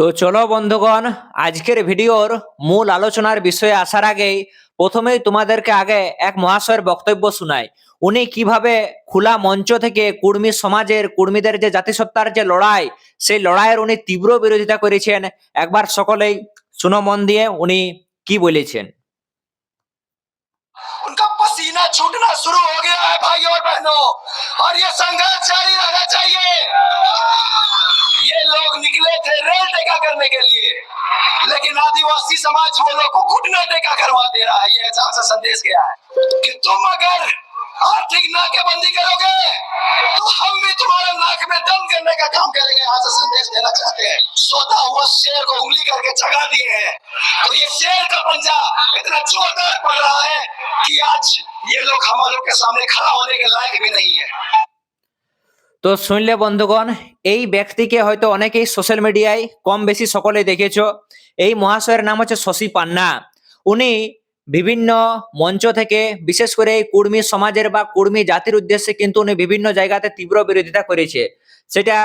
তো চলো বন্ধুগণ আজকের ভিডিওর মূল আলোচনার বিষয়ে আসার আগেই প্রথমেই তোমাদেরকে আগে এক মহাশয়ের বক্তব্য শোনাই উনি কিভাবে খোলা মঞ্চ থেকে কুর্মী সমাজের কুর্মীদের যে জাতিসত্তার যে লড়াই সেই লড়াইয়ের উনি তীব্র বিরোধিতা করেছেন একবার সকলেই শুনো মন দিয়ে উনি কি বলেছেন उनका पसीना छूटना शुरू हो गया है भाई और बहनों और ये संघर्ष जारी रहना चाहिए ये लोग निकले थे रेल टेका करने के लिए। लेकिन आदिवासी समाज वो लोग को घुटना टेका करवा दे रहा है। ये ऐसा सा संदेश गया है कि तुम अगर आर्थिक नाकेबंदी करोगे तो हम भी तुम्हारे नाक में दम करने का काम करेंगे। यहाँ से संदेश देना चाहते हैं। सोता हुआ शेर को उंगली करके जगा दिए हैं। तो ये शेर का पंजा इतना जोरदार पड़ रहा है कि आज ये लोग हम के सामने खड़ा होने के लायक भी नहीं है। তো শুনলে বন্ধুগণ, এই ব্যক্তিকে হয়তো অনেকেই সোশ্যাল মিডিয়ায় কম বেশি সকলে দেখেছ। এই মহাশয়ের নাম হচ্ছে শশী পান্না। উনি বিভিন্ন মঞ্চ থেকে, বিশেষ করে এই কুর্মী সমাজের বা কুর্মী জাতির উদ্দেশ্যে কিন্তু উনি বিভিন্ন জায়গাতে তীব্র বিরোধিতা করেছে। সেটা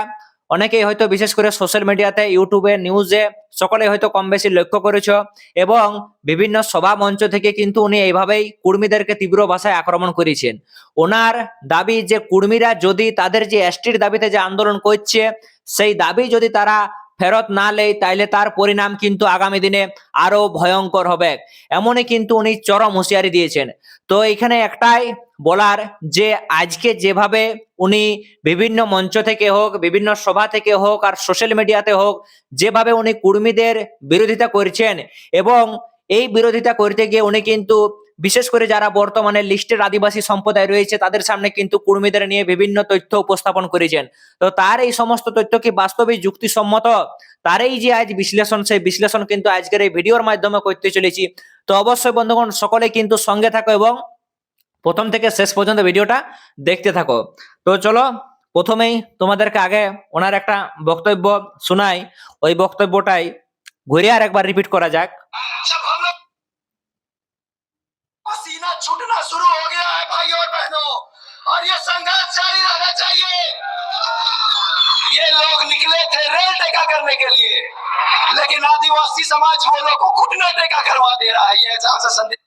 অনেকেই হয়তো বিশেষ করে সোশ্যাল মিডিয়াতে ইউটিউবে নিউজে সকলে হয়তো কম বেশি লক্ষ্য করেছ এবং বিভিন্ন সভা মঞ্চ থেকে কিন্তু উনি এইভাবেই কুর্মীদেরকে তীব্র ভাষায় আক্রমণ করেছেন। ওনার দাবি যে কুর্মীরা যদি তাদের যে এসটির দাবিতে যে আন্দোলন করছে, সেই দাবি যদি তারা ফেরত না নেয় তাইলে তার পরিণাম কিন্তু আগামী দিনে আরও ভয়ঙ্কর হবে। এমনই কিন্তু উনি চরম হুঁশিয়ারি দিয়েছেন। তো এখানে একটাই বলার যে আজকে যেভাবে উনি বিভিন্ন মঞ্চ থেকে হোক, বিভিন্ন সভা থেকে হোক আর সোশ্যাল মিডিয়াতে হোক, যেভাবে উনি কুর্মীদের বিরোধিতা করছেন এবং এই বিরোধিতা করতে গিয়ে উনি কিন্তু বিশেষ করে যারা বর্তমানে লিস্টের আদিবাসী সম্প্রদায় রয়েছে, তাদের সামনে কিন্তু কুর্মীদের নিয়ে বিভিন্ন তথ্য উপস্থাপন করেছেন। তো তার এই সমস্ত তথ্য কি বাস্তবে যুক্তিসম্মত? তার এই যে আজ বিশ্লেষণ, সেই বিশ্লেষণ কিন্তু আজকের এই ভিডিওর মাধ্যমে করতে চলেছি। তো অবশ্যই বন্ধুগণ, সকলে কিন্তু সঙ্গে থাকো এবং প্রথম থেকে শেষ পর্যন্ত ভিডিওটা দেখতে থাকো। তো চলো, প্রথমেই তোমাদেরকে আগে ওনার একটা বক্তব্য শোনাই। ওই বক্তব্যটাই ঘুরে আর একবার রিপিট করা যাক। थे रेल टेका करने के लिए लेकिन आदिवासी समाज वो लोग को घुटना टेका करवा दे रहा है ये ऐसा सा संदेश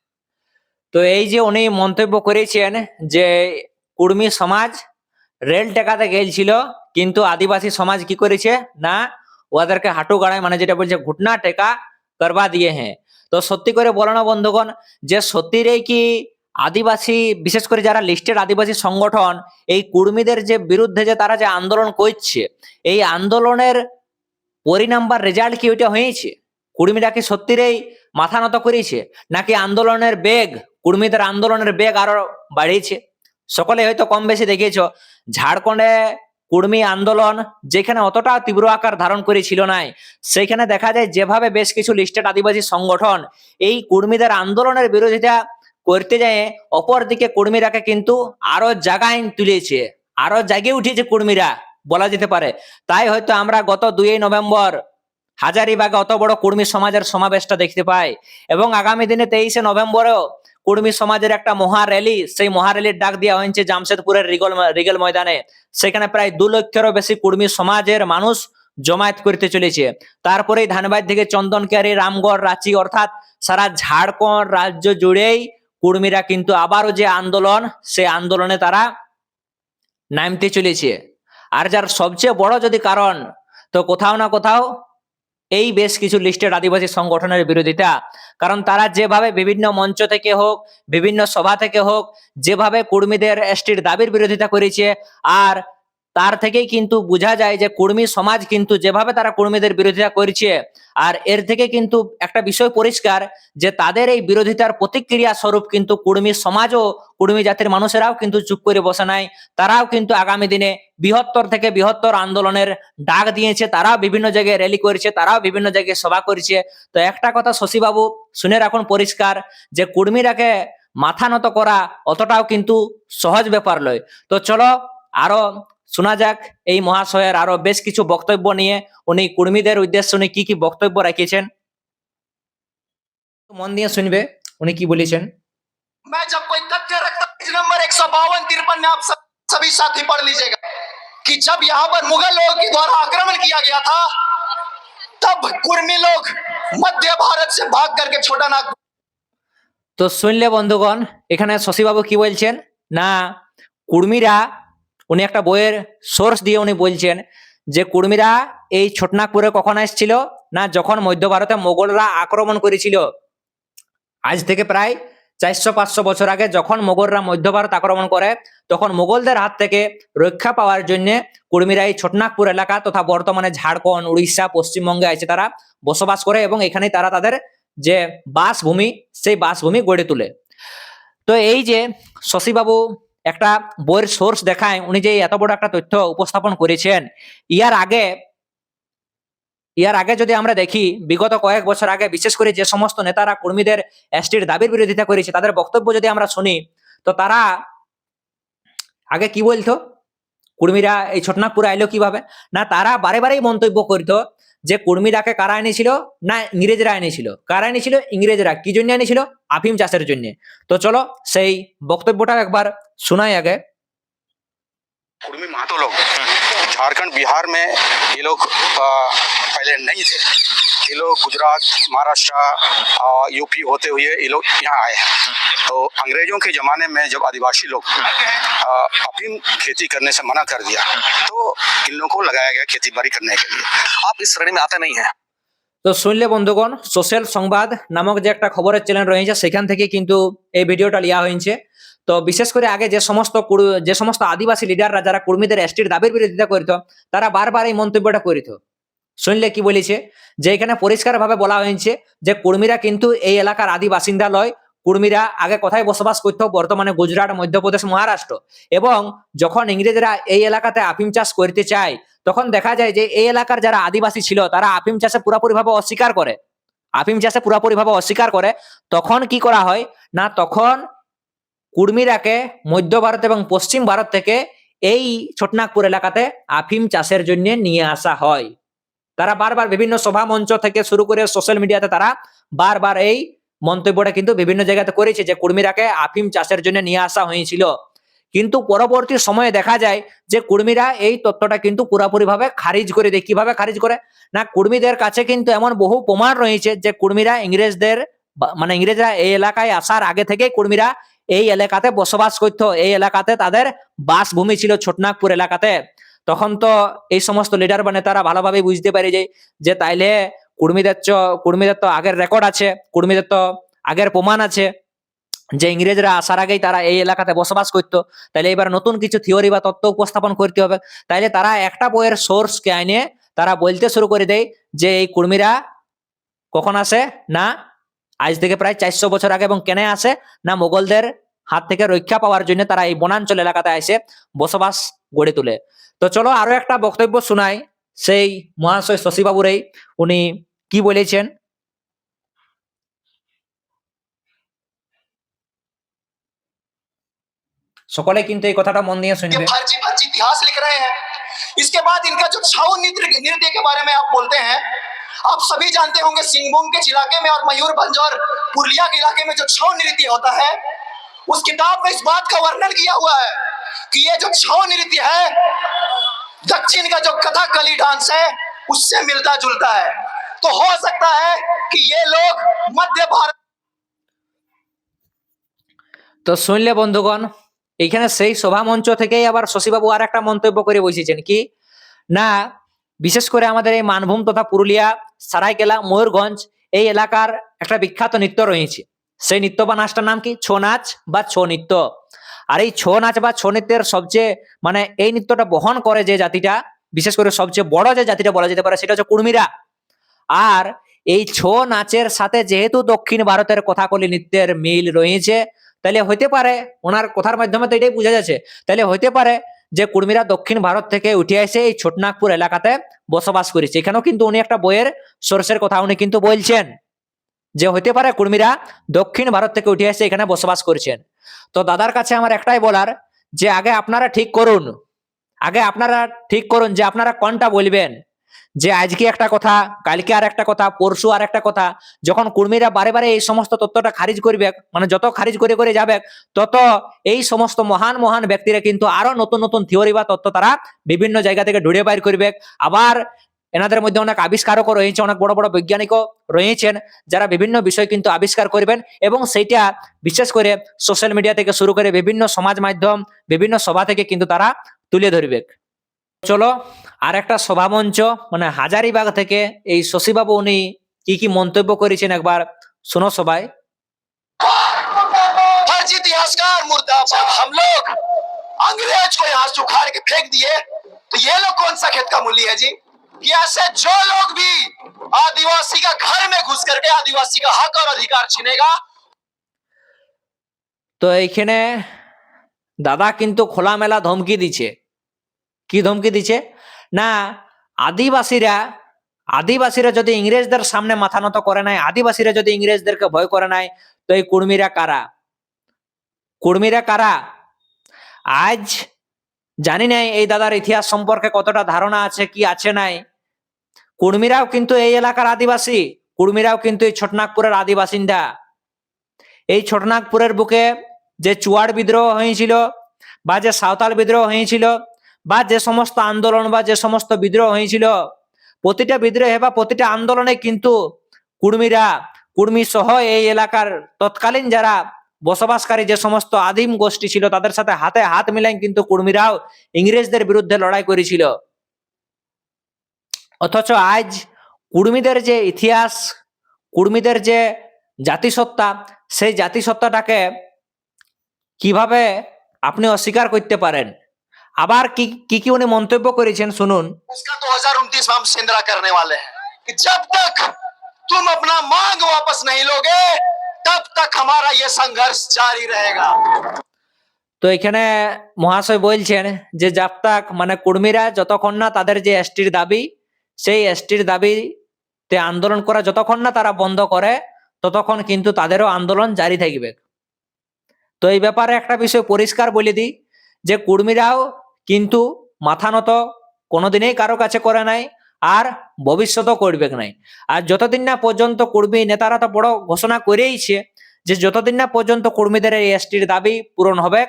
তো এই যে উনি মন্তব্য করেছেন যে কুর্মী সমাজ রেল টেকাতে গেছিল কিন্তু আদিবাসী সমাজ কি করেছে না ওদেরকে হাঁটু গাড়ায় মানে যেটা বলছে ঘুটনা টেকা করবা দিয়ে হ্যাঁ তো সত্যি করে বলো না বন্ধুগণ যে সত্যিরই কি আদিবাসী, বিশেষ করে যারা লিস্টেড আদিবাসী সংগঠন, এই কুর্মীদের যে বিরুদ্ধে যে তারা যে আন্দোলন করছে, এই আন্দোলনের পরিণাম বা রেজাল্ট কি ওইটা হয়েছে? কুর্মীরা কি সত্যিরই মাথা নত করেছে? নাকি আন্দোলনের বেগ, কুর্মীদের আন্দোলনের বেগ আরও বাড়িয়েছে? সকলে হয়তো কম বেশি দেখিয়েছ ঝাড়খণ্ডে কুর্মী আন্দোলন যেখানে অতটা তীব্র আকার ধারণ করেছিল নাই, সেখানে দেখা যায় যেভাবে বেশ কিছু লিস্টেড আদিবাসী সংগঠন এই কুর্মীদের আন্দোলনের বিরোধিতা করতে যায়, অপরদিকে কুর্মীরাকে কিন্তু আরও জাগায় তুলেছে, আরও জাগে উঠেছে কুর্মীরা, বলা যেতে পারে। তাই হয়তো আমরা গত দুই নভেম্বর হাজারিবাগে অত বড় কর্মী সমাজের সমাবেশটা দেখতে পাই এবং আগামী দিনে তেইশে নভেম্বরেও কর্মী সমাজের একটা মহা র্যালি, সেই মহা র্যালির ডাক দেওয়া হয়েছে জামশেদপুরের রিগল, রিগেল ময়দানে। সেখানে প্রায় দু লক্ষেরও বেশি কর্মী সমাজের মানুষ জমায়েত করতে চলেছে। তারপরেই ধানবাদ থেকে চন্দনকারী, রামগড়, রাঁচি অর্থাৎ সারা ঝাড়খণ্ড রাজ্য জুড়েই কর্মীরা কিন্তু আবারও যে আন্দোলন, সেই আন্দোলনে তারা নামতে চলেছে। আর যার সবচেয়ে বড় যদি কারণ, তো কোথাও না কোথাও এই বেশ কিছু লিস্টেড আদিবাসী সংগঠনের বিরোধিতা। কারণ তারা যেভাবে বিভিন্ন মঞ্চ থেকে হোক, বিভিন্ন সভা থেকে হোক, যেভাবে কর্মীদের এসটির দাবির বিরোধিতা করেছে, আর তার থেকেই কিন্তু বোঝা যায় যে কর্মী সমাজ কিন্তু যেভাবে তারা কর্মীদের বিরোধিতা করছে আর এর থেকে কিন্তু একটা বিষয় পরিষ্কার যে তাদের এই বিরোধিতার প্রতিক্রিয়া স্বরূপ কিন্তু কুর্মী সমাজও কুর্মী জাতির মানুষেরাও কিন্তু চুপ করে বসে নাই। তারাও কিন্তু আগামী দিনে বৃহত্তর থেকে বৃহত্তর আন্দোলনের ডাক দিয়েছে, তারাও বিভিন্ন জায়গায় র্যালি করেছে, তারাও বিভিন্ন জায়গায় সভা করেছে। তো একটা কথা শশীবাবু, শুনে রাখুন পরিষ্কার যে কুর্মীরাকে মাথা নত করা অতটাও কিন্তু সহজ ব্যাপার লয় তো চলো আরও শোনা যাক এই মহাশয়ের আরো বেশ কিছু বক্তব্য নিয়ে উনি কর্মীদের উদ্দেশ্যে উনি কি কি বক্তব্য রাখিয়েছেন মন দিয়ে শুনবে উনি কি বলেছেন मैं जब कोई तथ्य रखता हूं, पेज नंबर एक सौ बावन तिरपन में आप सब- सभी साथी पढ़ लीजिएगा कि जब यहाँ पर मुगल लोगों के द्वारा आक्रमण किया गया था तब कुर्मी लोग मध्य भारत से भाग करके छोटा नागपुर তো শুনলে বন্ধুগণ এখানে শশীবাবু কি বলছেন না কুর্মীরা উনি একটা বইয়ের সোর্স দিয়ে উনি বলছেন যে, কুর্মীরা এই ছোটনাগপুরে কখন এসেছিল না যখন মধ্য ভারতে মোগলরা আক্রমণ করেছিল? আজ থেকে প্রায় চারশো পাঁচশো বছর আগে যখন মোগলরা মধ্য ভারত আক্রমণ করে, তখন মোগলদের হাত থেকে রক্ষা পাওয়ার জন্য কুর্মীরা এই ছোটনাগপুর এলাকা তথা বর্তমানে ঝাড়খণ্ড, উড়িষ্যা, পশ্চিমবঙ্গে আছে তারা বসবাস করে এবং এখানে তারা তাদের যে বাসভূমি, সেই বাসভূমি গড়ে তোলে। তো এই যে শশীবাবু একটা বইয়ের সোর্স দেখায়, উনি যে এত বড় একটা তথ্য উপস্থাপন করেছেন, ইয়ার আগে ইয়ার আগে যদি আমরা দেখি, বিগত কয়েক বছর আগে বিশেষ করে যে সমস্ত নেতারা, কর্মীদের এসটির দাবির বিরোধিতা করেছে, তাদের বক্তব্য যদি আমরা শুনি, তো তারা আগে কি বলতো? কুর্মীরা এই ছোটনাগপুরে আইলো কিভাবে না তারা বারে বারেই মন্তব্য করতো যে কুর্মীরাকে কারা এনেছিল না ইংরেজরা এনেছিল কারা এনেছিল ইংরেজরা কি জন্য এনেছিল আফিম চাষের জন্য তো চলো সেই বক্তব্যটা একবার শোনাই আগে कुर्मी महतो लोग झारखंड बिहार में ये लोग अ, पहले नहीं थे ये लोग गुजरात महाराष्ट्र अ, यूपी होते हुए ये लोग यहाँ आए हैं तो अंग्रेजों के ज़माने में जब आदिवासी लोग अ, अफीम खेती करने से मना कर दिया तो इन लोगों को लगाया गया खेती बाड़ी करने के लिए आप इस श्रेणी में आते नहीं हैं তো শুনলে বন্ধুগণ সোশ্যাল সংবাদ নামক যে একটা খবরের চ্যানেল রয়েছে সেখান থেকে কিন্তু এই ভিডিওটা লিয়া হয়েছে তো বিশেষ করে আগে যে সমস্ত কুড়- যে সমস্ত আদিবাসী লিডাররা যারা কর্মীদের এসটির দাবির বিরোধিতা করিত তারা বারবার এই মন্তব্যটা করিত শুনলে কি বলেছে? যে এখানে পরিষ্কারভাবে বলা হয়েছে যে কর্মীরা কিন্তু এই এলাকার আদি বাসিন্দা লয়। কুর্মীরা আগে কোথায় বসবাস করতো? বর্তমানে গুজরাট, মধ্যপ্রদেশ, মহারাষ্ট্র। এবং যখন ইংরেজরা এই এলাকাতে আফিম চাষ করতে চায়, তখন দেখা যায় যে এই এলাকার যারা আদিবাসী ছিল, তারা আফিম চাষে পুরোপুরিভাবে অস্বীকার করে। আফিম চাষে পুরোপুরিভাবে অস্বীকার করে। তখন কি করা হয়? না, তখন কুর্মীরাকে মধ্য ভারত এবং পশ্চিম ভারত থেকে এই ছোটনাগপুর এলাকাতে আফিম চাষের জন্য নিয়ে আসা হয়। তারা বারবার বিভিন্ন সভা মঞ্চ থেকে শুরু করে সোশ্যাল মিডিয়াতে তারা বারবার এই মন্তব্যটা কিন্তু বিভিন্ন জায়গাতে করেছে যে কুর্মীরাকে আফিম চাষের জন্য নিয়ে আসা হয়েছিল। কিন্তু পরবর্তী সময়ে দেখা যায় যে কুর্মীরা এই তত্ত্বটা কিন্তু পুরোপুরিভাবে খারিজ করে দেয়। কীভাবে খারিজ করে? না, কুর্মীদের কাছে কিন্তু এমন বহু প্রমাণ রয়েছে যে কুর্মীরা ইংরেজদের মানে ইংরেজরা এই এলাকায় আসার আগে থেকে কুর্মীরা এই এলাকাতে বসবাস করতো। এই এলাকাতে তাদের বাসভূমি ছিল ছোটনাগপুর এলাকাতে। তখন তো এই সমস্ত লিডার বা নেতারা ভালোভাবে বুঝতে পারে যে যে তাইলে কুর্মীদের চ, কুর্মীদের তো আগের রেকর্ড আছে, কুর্মীদের তো আগের প্রমাণ আছে, যে ইংরেজরা আসার আগেই তারা এই এলাকাতে বসবাস করতো। তাহলে এবার নতুন কিছু থিওরি বা তত্ত্ব উপস্থাপন করতে হবে। তাইলে তারা একটা বইয়ের সোর্সকে আইনে তারা বলতে শুরু করে দেয় যে, এই কুর্মীরা কখন আসে না? আজ থেকে প্রায় চারশো বছর আগে এবং কেনে আসে? না মোগলদের হাত থেকে রক্ষা পাওয়ার জন্য তারা এই বনাঞ্চল এলাকাতে আসে বসবাস গড়ে তোলে তো চলো আরো একটা বক্তব্য শোনাই সেই মহাশয় শশীবাবুর এই উনি কি বলেছেন সকলে কিন্তু এই কথাটা মন দিয়ে ये শুনবে फर्जी फर्जी इतिहास लिख रहे हैं इसके बाद इनका जो छाऊ नृत्य नृत्य के बारे में आप बोलते हैं आप सभी जानते होंगे सिंहभूम के इलाके में और मयूरभंज और पुरलिया के इलाके में जो छाऊ नृत्य होता है उस किताब में इस बात का वर्णन किया हुआ है कि ये जो छाऊ नृत्य है दक्षिण का जो कथकली डांस है उससे मिलता जुलता है तो हो सकता है कि ये लोग मध्य भारत তো শুনলে বন্ধুগণ এইখানে সেই সভা মঞ্চ থেকেই আবার শশীবাবু আর একটা মন্তব্য করে বসেছেন কি না বিশেষ করে আমাদের এই মানভূম তথা পুরুলিয়া সারাইকেলা ময়ূরগঞ্জ এই এলাকার একটা বিখ্যাত নৃত্য রয়েছে সেই নৃত্য বা নাচটার নাম কি ছৌ নাচ বা ছৌ নৃত্য আর এই ছৌ নাচ বা ছৌ নৃত্যের সবচেয়ে মানে এই নৃত্যটা বহন করে যে জাতিটা, বিশেষ করে সবচেয়ে বড় যে জাতিটা বলা যেতে পারে সেটা হচ্ছে কুর্মীরা। আর এই ছৌ নাচের সাথে যেহেতু দক্ষিণ ভারতের কথাকলি নৃত্যের মিল রয়েছে, তাহলে হইতে পারে, ওনার কথার মাধ্যমে তো এটাই বোঝা যাচ্ছে, তাহলে হইতে পারে যে কুর্মীরা দক্ষিণ ভারত থেকে উঠে এসে এই ছোটনাগপুর এলাকাতে বসবাস করেছে। এখানেও কিন্তু উনি একটা বইয়ের সোর্সের কথা উনি কিন্তু বলছেন যে হইতে পারে কুর্মীরা দক্ষিণ ভারত থেকে উঠে এসে এখানে বসবাস করছেন। তো দাদার কাছে আমার একটাই বলার যে আগে আপনারা ঠিক করুন। আগে আপনারা ঠিক করুন যে আপনারা কোনটা বলবেন। যে আজকে একটা কথা, কালকে আর একটা কথা, পরশু আর একটা কথা, যখন কুর্মীরা বারে বারে এই সমস্ত তত্ত্বটা খারিজ করবে মানে যত খারিজ করে করে যাবে, তত এই সমস্ত মহান মহান ব্যক্তিরা কিন্তু আরও নতুন নতুন থিওরি বা তত্ত্ব তারা বিভিন্ন জায়গা থেকে ঢুড়ে বাইর করবে। আবার এনাদের মধ্যে অনেক আবিষ্কারকও রয়েছে অনেক বড় বড় বৈজ্ঞানিকও রয়েছেন যারা বিভিন্ন বিষয় কিন্তু আবিষ্কার করবেন এবং সেইটা বিশেষ করে সোশ্যাল মিডিয়া থেকে শুরু করে বিভিন্ন সমাজ মাধ্যম বিভিন্ন সভা থেকে কিন্তু তারা তুলে ধরবে চলো আর একটা সভামঞ্চ মানে হাজারিবাগ থেকে এই শশীবাবু উনি কি কি মন্তব্য করেছেন একবার শোনো সবাই फर्जी इतिहासकार मुर्दाबाद हम लोग अंग्रेज को यहाँ से उखाड़ के फेंक दिए तो ये लोग कौन सा खेत का मूल्य है जी कि ऐसे जो लोग भी आदिवासी का घर में घुस करके आदिवासी का हक और अधिकार छीनेगा তো এইখানে দাদা কিন্তু খোলামেলা ধমকি দিছে কি ধমকি দিছে না আদিবাসীরা আদিবাসীরা যদি ইংরেজদের সামনে মাথা নত করে নাই আদিবাসীরা যদি ইংরেজদেরকে ভয় করে নাই তো এই কুর্মীরা কারা কুর্মীরা কারা আজ জানি নাই এই দাদার ইতিহাস সম্পর্কে কতটা ধারণা আছে, কি আছে নাই। কুর্মীরাও কিন্তু এই এলাকার আদিবাসী, কুর্মীরাও কিন্তু এই ছোটনাগপুরের আদিবাসিন্দা। এই ছোটনাগপুরের বুকে যে চুয়াড় বিদ্রোহ হয়েছিল, বা যে সাঁওতাল বিদ্রোহ হয়েছিল, বা যে সমস্ত আন্দোলন, বা যে সমস্ত বিদ্রোহ হয়েছিল, প্রতিটা বিদ্রোহে বা প্রতিটা আন্দোলনে কিন্তু কুর্মীরা কুর্মী সহ এই এলাকার তৎকালীন যারা বসবাসকারী যে সমস্ত আদিম গোষ্ঠী ছিল তাদের সাথে হাতে হাত মিলাই কিন্তু কুর্মীরাও ইংরেজদের বিরুদ্ধে লড়াই করেছিল অথচ আজ কুর্মীদের যে ইতিহাস কুর্মীদের যে জাতিসত্তা সেই জাতিসত্তাটাকে কিভাবে আপনি অস্বীকার করতে পারেন আবার কি কি কি উনি মন্তব্য করেছেন শুনুন उसका 2029 में हम सिंदरा करने वाले हैं कि जब तक तुम अपना मांग वापस नहीं लोगे तब तक हमारा ये संघर्ष जारी रहेगा তো এখানে মহাশয় বলছেন যে জাপতাক মানে কুর্মীরা যতক্ষণ না তাদের যে এসটির দাবি সেই এসটির দাবিতে আন্দোলন করা যতক্ষণ না তারা বন্ধ করে ততক্ষণ কিন্তু তাদেরও আন্দোলন জারি থাকবে তো এই ব্যাপারে একটা বিষয় পরিষ্কার বলে দিই যে কুর্মীরাও কিন্তু মাথা নত কোনোদিনই কারো কাছে করে নাই আর ভবিষ্যতও করবে নাই। আর যতদিন না পর্যন্ত কর্মী নেতারা তো বড় ঘোষণা করেইছে যে যতদিন না পর্যন্ত কর্মীদের এই এসটির দাবি পূরণ হবে,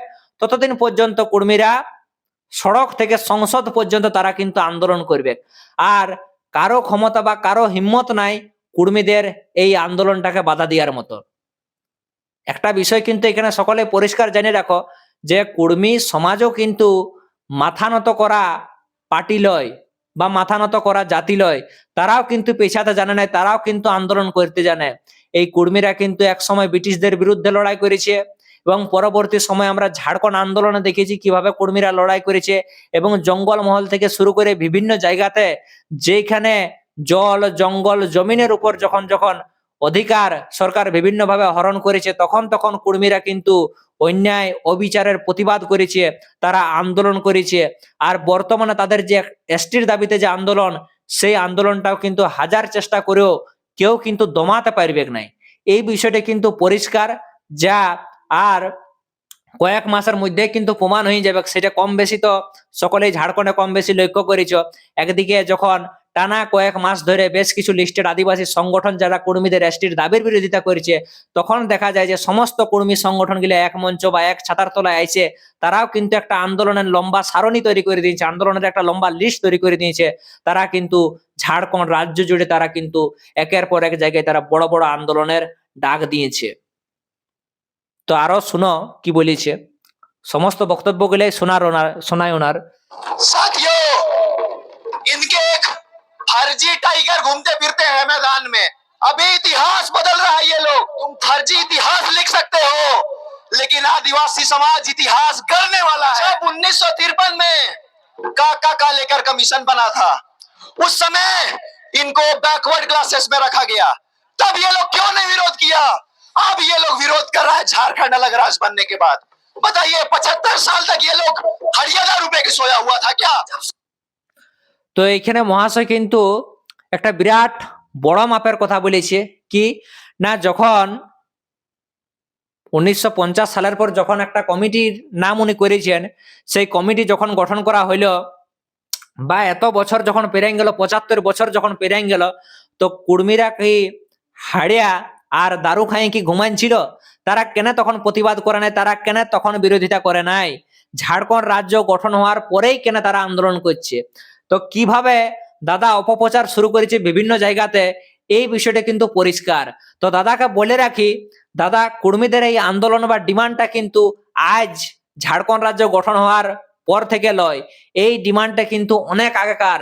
ততদিন পর্যন্ত কর্মীরা সড়ক থেকে সংসদ পর্যন্ত তারা কিন্তু আন্দোলন করবে আর কারও ক্ষমতা বা কারও হিম্মত নাই কর্মীদের এই আন্দোলনটাকে বাধা দেওয়ার মতো। একটা বিষয় কিন্তু এখানে সকলে পরিষ্কার জেনে রাখো যে কর্মী সমাজও কিন্তু মাথা নত করা পার্টি লয়। বা মাথা নত করা জাতি লয়, তারাও কিন্তু পেছাতে জানে না তারাও কিন্তু আন্দোলন করতে জানে। এই কর্মীরা কিন্তু এক সময় ব্রিটিশদের বিরুদ্ধে লড়াই করেছে এবং পরবর্তী সময় আমরা ঝাড়খণ্ড আন্দোলনে দেখেছি কীভাবে কর্মীরা লড়াই করেছে এবং জঙ্গল মহল থেকে শুরু করে বিভিন্ন জায়গাতে যেখানে জল, জঙ্গল, জমিনের উপর যখন যখন অধিকার সরকার বিভিন্নভাবে হরণ করেছে, তখন তখন কর্মীরা কিন্তু অন্যায় অবিচারের প্রতিবাদ করেছে, তারা আন্দোলন করেছে। আর বর্তমানে তাদের যে এসটির দাবিতে যে আন্দোলন, সেই আন্দোলনটাও কিন্তু হাজার চেষ্টা করেও কেউ কিন্তু দমাতে পারবে নাই। এই বিষয়টা কিন্তু পরিষ্কার, যা আর কয়েক মাসের মধ্যে কিন্তু প্রমাণ হয়ে যাবে। সেটা কম বেশি তো সকলেই ঝাড়খণ্ডে কম বেশি লক্ষ্য করেছ। একদিকে যখন টানা কয়েক মাস ধরে বেশ কিছু লিস্টেড আদিবাসী সংগঠন যারা কর্মীদের এসটির দাবির বিরোধিতা করেছে, তখন দেখা যায় যে সমস্ত কর্মী সংগঠনগুলো এক মঞ্চ বা এক ছাতার তলায় আইছে, তারাও কিন্তু একটা আন্দোলনের লম্বা সারণী তৈরি করে দিয়েছে, আন্দোলনের একটা লম্বা লিস্ট তৈরি করে দিয়েছে। তারা কিন্তু ঝাড়খণ্ড রাজ্য জুড়ে তারা কিন্তু একের পর এক জায়গায় তারা বড় বড় আন্দোলনের ডাক দিয়েছে। তো আরও শুনো কি বলেছে। সমস্ত বক্তব্য গুলাই শোনার ওনার, শোনায় ওনার। फर्जी टाइगर घूमते फिरते हैं मैदान में। अभी इतिहास बदल रहा है ये लोग। तुम फर्जी इतिहास लिख सकते हो। लेकिन आदिवासी समाज इतिहास गढ़ने वाला है। जब उन्नीस में काका का लेकर कमीशन बना था, उस समय इनको बैकवर्ड क्लासेस में रखा गया। तब ये लोग क्यों नहीं विरोध किया? अब ये लोग विरोध कर रहा है झारखंड अलग राज्य बनने के बाद। बताइए, पचहत्तर साल तक ये लोग हरियाणा रुपए के सोया हुआ था क्या? তো এইখানে মহাশয় কিন্তু একটা বিরাট বড় মাপের কথা বলেছে কি, না যখন উনিশশো পঞ্চাশ সালের পর যখন একটা কমিটির নাম উনি করেছেন, সেই কমিটি যখন গঠন করা হইল, বা এত বছর যখন পেরিয়ে গেল, পঁচাত্তর বছর যখন পেরিয়ে গেল, তো কুর্মীরা কি হাড়িয়া আর দারু খাই কি ঘুমাইছিল তারা কেন তখন প্রতিবাদ করে নাই? তারা কেন তখন বিরোধিতা করে নাই? ঝাড়খণ্ড রাজ্য গঠন হওয়ার পরেই কেন তারা আন্দোলন করছে? তো কীভাবে দাদা অপপ্রচার শুরু করেছে বিভিন্ন জায়গাতে, এই বিষয়টা কিন্তু পরিষ্কার। তো দাদাকে বলে রাখি, দাদা কুর্মীদের এই আন্দোলন বা ডিমান্ডটা কিন্তু আজ ঝাড়খণ্ড রাজ্য গঠন হওয়ার পর থেকে লয়। এই ডিমান্ডটা কিন্তু অনেক আগেকার।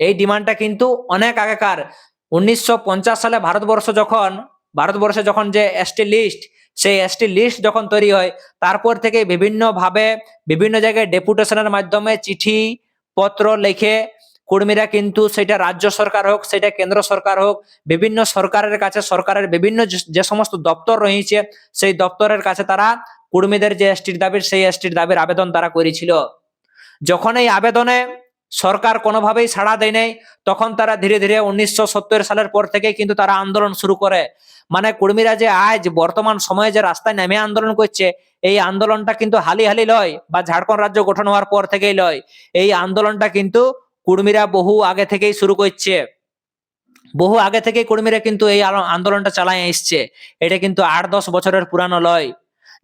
এই ডিমান্ডটা কিন্তু অনেক আগেকার। উনিশশো পঞ্চাশ সালে ভারতবর্ষ যখন, ভারতবর্ষে যখন যে এসটি লিস্ট সেই এসটি লিস্ট যখন তৈরি হয়, তারপর থেকে বিভিন্নভাবে বিভিন্ন জায়গায় ডেপুটেশনের মাধ্যমে চিঠি পত্র লিখে কর্মীরা কিন্তু সেটা রাজ্য সরকার হোক, সেটা কেন্দ্র সরকার হোক, বিভিন্ন সরকারের কাছে, সরকারের বিভিন্ন যে- সমস্ত দপ্তর রয়েছে, সেই দপ্তরের কাছে তারা কর্মীদের যে এসটির দাবির সেই এসটির দাবির আবেদন তারা করেছিল। যখন এই আবেদনে সরকার কোনোভাবেই সাড়া দেয় নাই, তখন তারা ধীরে ধীরে উনিশশো সত্তর সালের পর থেকে কিন্তু তারা আন্দোলন শুরু করে। মানে কর্মীরা যে আজ বর্তমান সময়ে যে রাস্তায় নেমে আন্দোলন করছে এই আন্দোলনটা কিন্তু হালি হালি লয় বা ঝাড়খণ্ড রাজ্য গঠন হওয়ার পর থেকেই লয়। এই আন্দোলনটা কিন্তু কর্মীরা বহু আগে থেকেই শুরু করছে। বহু আগে থেকে কর্মীরা কিন্তু এই আন্দোলনটা চালায় এসছে। এটা কিন্তু আট দশ বছরের পুরানো লয়।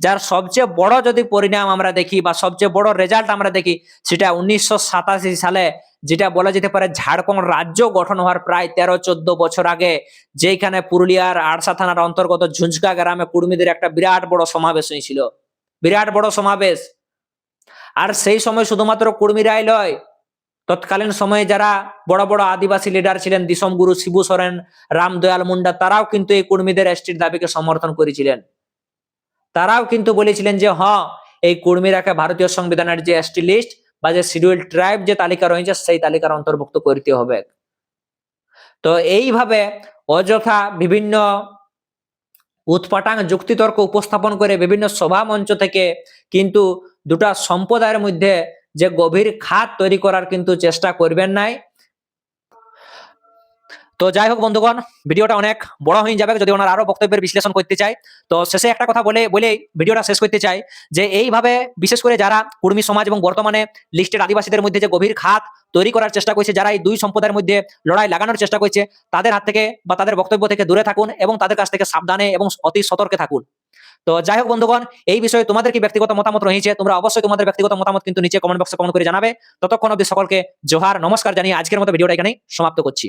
যার সবচেয়ে বড় যদি পরিণাম আমরা দেখি বা সবচেয়ে বড় রেজাল্ট আমরা দেখি, সেটা উনিশশো সাতাশি সালে যেটা বলা যেতে পারে ঝাড়খণ্ড রাজ্য গঠন হওয়ার প্রায় তেরো চোদ্দ বছর আগে যেখানে পুরুলিয়ার আড়সা থানার অন্তর্গত ঝুঁঝকা গ্রামে কুর্মীদের একটা বিরাট বড় সমাবেশ হয়েছিল। বিরাট বড় সমাবেশ। আর সেই সময় শুধুমাত্র কুর্মীরাই লয়। তৎকালীন সময়ে যারা বড় বড় আদিবাসী লিডার ছিলেন, দিশম গুরু, শিবু সোরেন, রামদয়াল মুন্ডা, তারাও কিন্তু এই কর্মীদের এসটির দাবিকে সমর্থন করেছিলেন। তারাও কিন্তু বলেছিলেন যে হ্যাঁ এই কর্মীরাকে ভারতীয় সংবিধানের যে এসটি লিস্ট বা যে শিডিউল ট্রাইব যে তালিকা রয়েছে, সেই তালিকার অন্তর্ভুক্ত করতে হবে। তো এইভাবে অযথা বিভিন্ন উৎপাটাং যুক্তিতর্ক উপস্থাপন করে বিভিন্ন সভা মঞ্চ থেকে কিন্তু দুটা সম্প্রদায়ের মধ্যে যে গভীর খাত তৈরি করার কিন্তু চেষ্টা করবেন নাই। তো যাই হোক বন্ধুগণ, ভিডিওটা অনেক বড় হয়ে যাবে যদি ওনার আরও বক্তব্যের বিশ্লেষণ করতে চাই তো শেষে একটা কথা বলে বলে ভিডিওটা শেষ করতে চাই যে এইভাবে বিশেষ করে যারা কুর্মী সমাজ এবং বর্তমানে লিস্টেড আদিবাসীদের মধ্যে যে গভীর খাত তৈরি করার চেষ্টা করছে, যারা এই দুই সম্প্রদায়ের মধ্যে লড়াই লাগানোর চেষ্টা করছে, তাদের হাত থেকে বা তাদের বক্তব্য থেকে দূরে থাকুন এবং তাদের কাছ থেকে সাবধানে এবং অতি সতর্কে থাকুন। তো যাই হোক বন্ধুগণ, এই বিষয়ে তোমাদের কি ব্যক্তিগত মতামত রয়েছে, তোমরা অবশ্যই তোমাদের ব্যক্তিগত মতামত কিন্তু নিচে কমেন্ট বক্সে কমেন্ট করে জানাবে। ততক্ষণ অবধি সকলকে জোহার, নমস্কার জানিয়ে আজকের মতো ভিডিওটা এখানেই সমাপ্ত করছি।